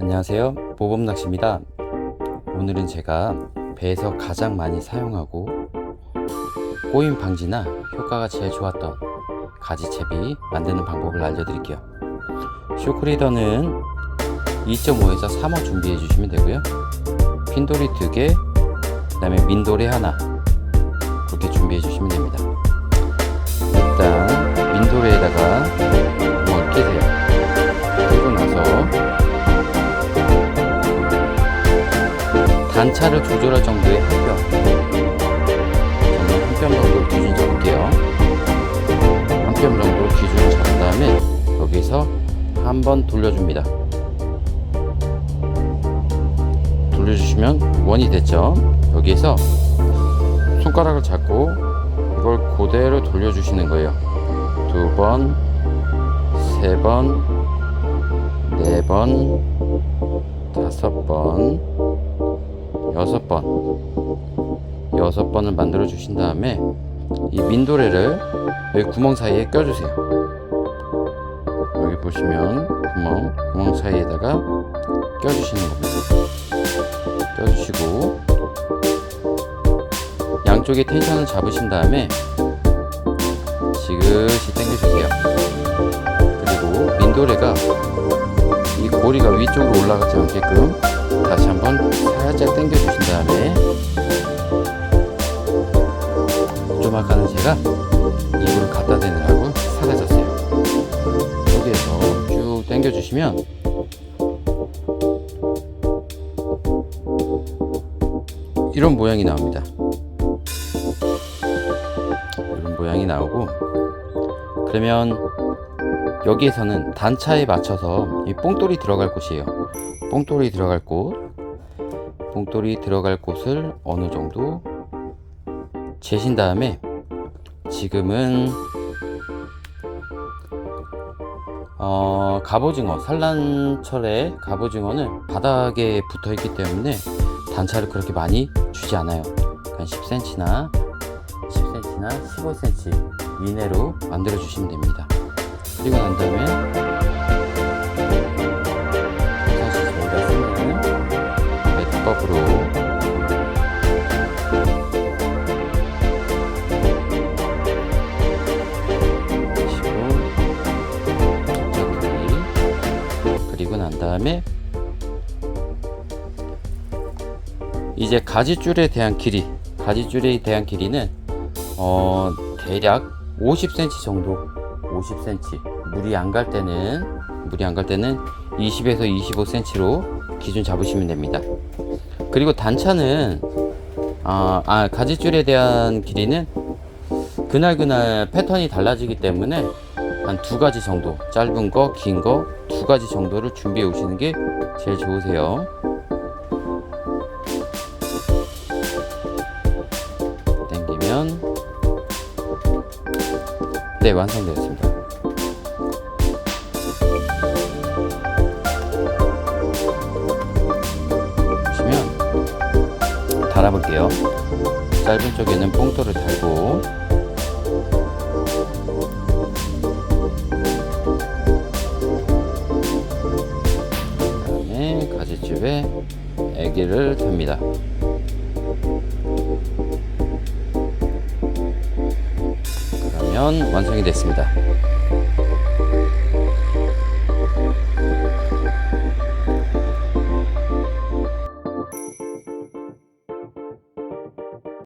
안녕하세요. 모범낚시입니다. 오늘은 제가 배에서 가장 많이 사용하고 꼬임 방지나 효과가 제일 좋았던 가지채비 만드는 방법을 알려드릴게요. 쇼크리더는 2.5에서 3호 준비해 주시면 되고요. 핀돌이 2개, 그 다음에 민돌이 하나 그렇게 준비해 주시면 됩니다. 일단 민돌에다가 구멍을 끼세요. 끼고 나서 단차를 조절할 정도의 한 뼘. 저는 한뼘 정도 기준 잡을게요. 한뼘 정도 기준을 잡은 다음에 여기서 한번 돌려줍니다. 돌려주시면 원이 됐죠. 여기에서 손가락을 잡고 이걸 그대로 돌려주시는 거예요. 두 번, 세 번, 네 번, 다섯 번, 여섯 번. 여섯 번을 만들어 주신 다음에 이 민도레를 여기 구멍 사이에 껴주세요. 여기 보시면 구멍 구멍 사이에다가 껴주시는 겁니다. 껴주시고 양쪽에 텐션을 잡으신 다음에 지그시 당겨주세요. 그리고 민도레가 이 고리가 위쪽으로 올라가지 않게끔 다시 한번 살짝 당겨 주신 다음에 좀 아까는 제가 입으로 갖다 대느라고 사라졌어요. 여기에서 쭉 당겨 주시면 이런 모양이 나옵니다. 이런 모양이 나오고 그러면 여기에서는 단차에 맞춰서 이 뽕돌이 들어갈 곳이에요. 뽕돌이 들어갈 곳. 뽕돌이 들어갈 곳을 어느 정도 재신 다음에 지금은 어, 갑오징어 산란철에 갑오징어는 바닥에 붙어 있기 때문에 단차를 그렇게 많이 주지 않아요. 한 10cm나 10cm나 15cm 이내로 만들어 주시면 됩니다 그리고 난 다음에 사실 저희가 쓰는 치고 접착하기 그리고 난 다음에 이제 가지줄에 대한 길이 가지줄에 대한 길이는 어 대략 50cm 정도 50cm 물이 안 갈 때는 물이 안 갈 때는 20에서 25cm로 기준 잡으시면 됩니다. 그리고 단차는 아, 아 가지줄에 대한 길이는 그날 그날 패턴이 달라지기 때문에 한 두 가지 정도 짧은 거, 긴 거 두 가지 정도를 준비해 오시는 게 제일 좋으세요. 당기면 네 완성되었습니다. 달아볼게요. 짧은 쪽에는 뽕돌을 달고 그다음에 가지집에 애기를 듭니다. 그러면 완성이 됐습니다.